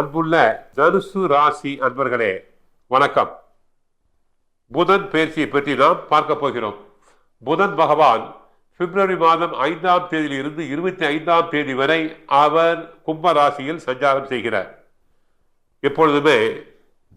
அன்புள்ள தனுசு ராசி அன்பர்களே வணக்கம். புதன் பயிற்சியை பற்றி நாம் பார்க்க போகிறோம். புதன் பகவான் பிப்ரவரி மாதம் ஐந்தாம் தேதியிலிருந்து இருபத்தி ஐந்தாம் தேதி வரை அவர் கும்ப ராசியில் சஞ்சாரம் செய்கிறார். எப்பொழுதுமே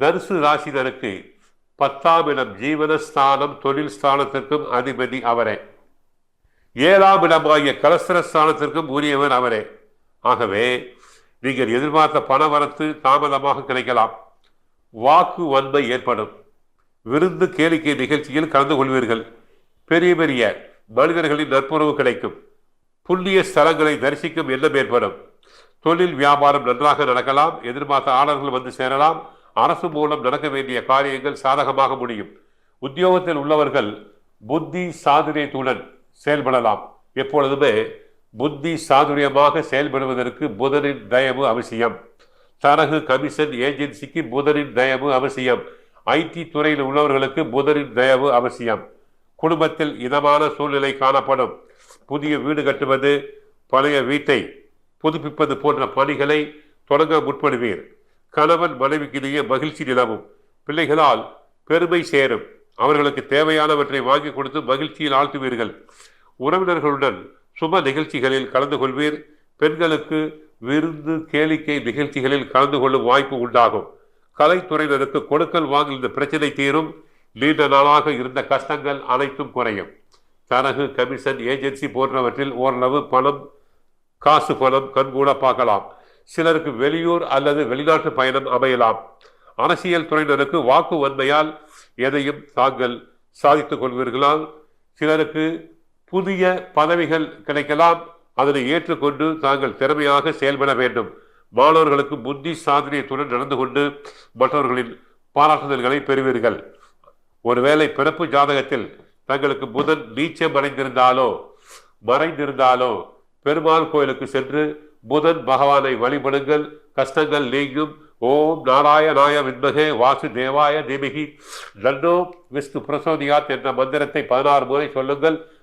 தனுசு ராசினருக்கு பத்தாம் இடம் ஜீவனஸ்தானம் தொழில் ஸ்தானத்திற்கும் அதிபதி அவரே. ஏழாம் இடமாகிய கலஸ்தர ஸ்தானத்திற்கும் உரியவர் அவரே. ஆகவே நீங்கள் எதிர்பார்த்த பணவரத்து தாமதமாக கிடைக்கலாம். வாக்கு வன்மை ஏற்படும். விருந்து கேளிக்கை நிகழ்ச்சியில் கலந்து கொள்வீர்கள். பெரிய பெரிய மனிதர்களின் நட்புறவு கிடைக்கும். புண்ணிய ஸ்தலங்களை தரிசிக்கும் எண்ணம் ஏற்படும். தொழில் வியாபாரம் நன்றாக நடக்கலாம். எதிர்பார்த்த ஆளர்கள் வந்து சேரலாம். அரசு மூலம் நடக்க வேண்டிய காரியங்கள் சாதகமாக முடியும். உத்தியோகத்தில் உள்ளவர்கள் புத்தி சாதுரியத்துடன் செயல்படலாம். எப்பொழுதுமே புத்தி சாதுரியமாக செயல்படுவதற்கு புதனின் தயவு அவசியம். தரகு கமிஷன் ஏஜென்சிக்கு புதனின் தயவு அவசியம். ஐடி துறையில் உள்ளவர்களுக்கு புதனின் தயவு அவசியம். குடும்பத்தில் இதமான சூழ்நிலை காணப்படும். புதிய வீடு கட்டுவது பழைய வீட்டை புதுப்பிப்பது போன்ற பணிகளை தொடங்க முற்படுவீர். கணவன் மனைவிக்கிடையே மகிழ்ச்சி நிலவும். பிள்ளைகளால் பெருமை சேரும். அவர்களுக்கு தேவையானவற்றை வாங்கி கொடுத்து மகிழ்ச்சியில் ஆழ்த்துவீர்கள். உறவினர்களுடன் சுப நிகழ்ச்சிகளில் கலந்து கொள்வீர். பெண்களுக்கு விருந்து கேளிக்கை நிகழ்ச்சிகளில் கலந்து கொள்ளும் வாய்ப்பு உண்டாகும். கலைத்துறையினருக்கு கொடுக்கல் வாங்கல் இந்த பிரச்சனை தீரும். நீண்ட நாளாக இருந்த கஷ்டங்கள் அனைத்தும் குறையும். தரகு கமிஷன் ஏஜென்சி போன்றவற்றில் ஓரளவு பணம் காசு பணம் கண்கூட பார்க்கலாம். சிலருக்கு வெளியூர் அல்லது வெளிநாட்டு பயணம் அமையலாம். அரசியல் துறையினருக்கு வாக்கு வன்மையால் எதையும் தாங்கள் சாதித்துக் கொள்வீர்களால் சிலருக்கு புதிய பதவிகள் கிடைக்கலாம். அதனை ஏற்றுக்கொண்டு தாங்கள் திறமையாக செயல்பட வேண்டும். மாணவர்களுக்கு புத்தி சாதனையத்துடன் நடந்து கொண்டு மற்றவர்களின் பாராட்டுதல்களை பெறுவீர்கள். ஒருவேளை பிறப்பு ஜாதகத்தில் தங்களுக்கு புதன் நீச்சம் அடைந்திருந்தாலோ மறைந்திருந்தாலோ பெருமாள் கோயிலுக்கு சென்று புதன் பகவானை வழிபடுங்கள். கஷ்டங்கள் நீங்கும். ஓம் நாராயணாய விண்மகே வாசு தேவாய தேமிகி. நன்னோ விஷ்ணு பிரசோதியாத் என்ற மந்திரத்தை பதினாறு முறை சொல்லுங்கள்.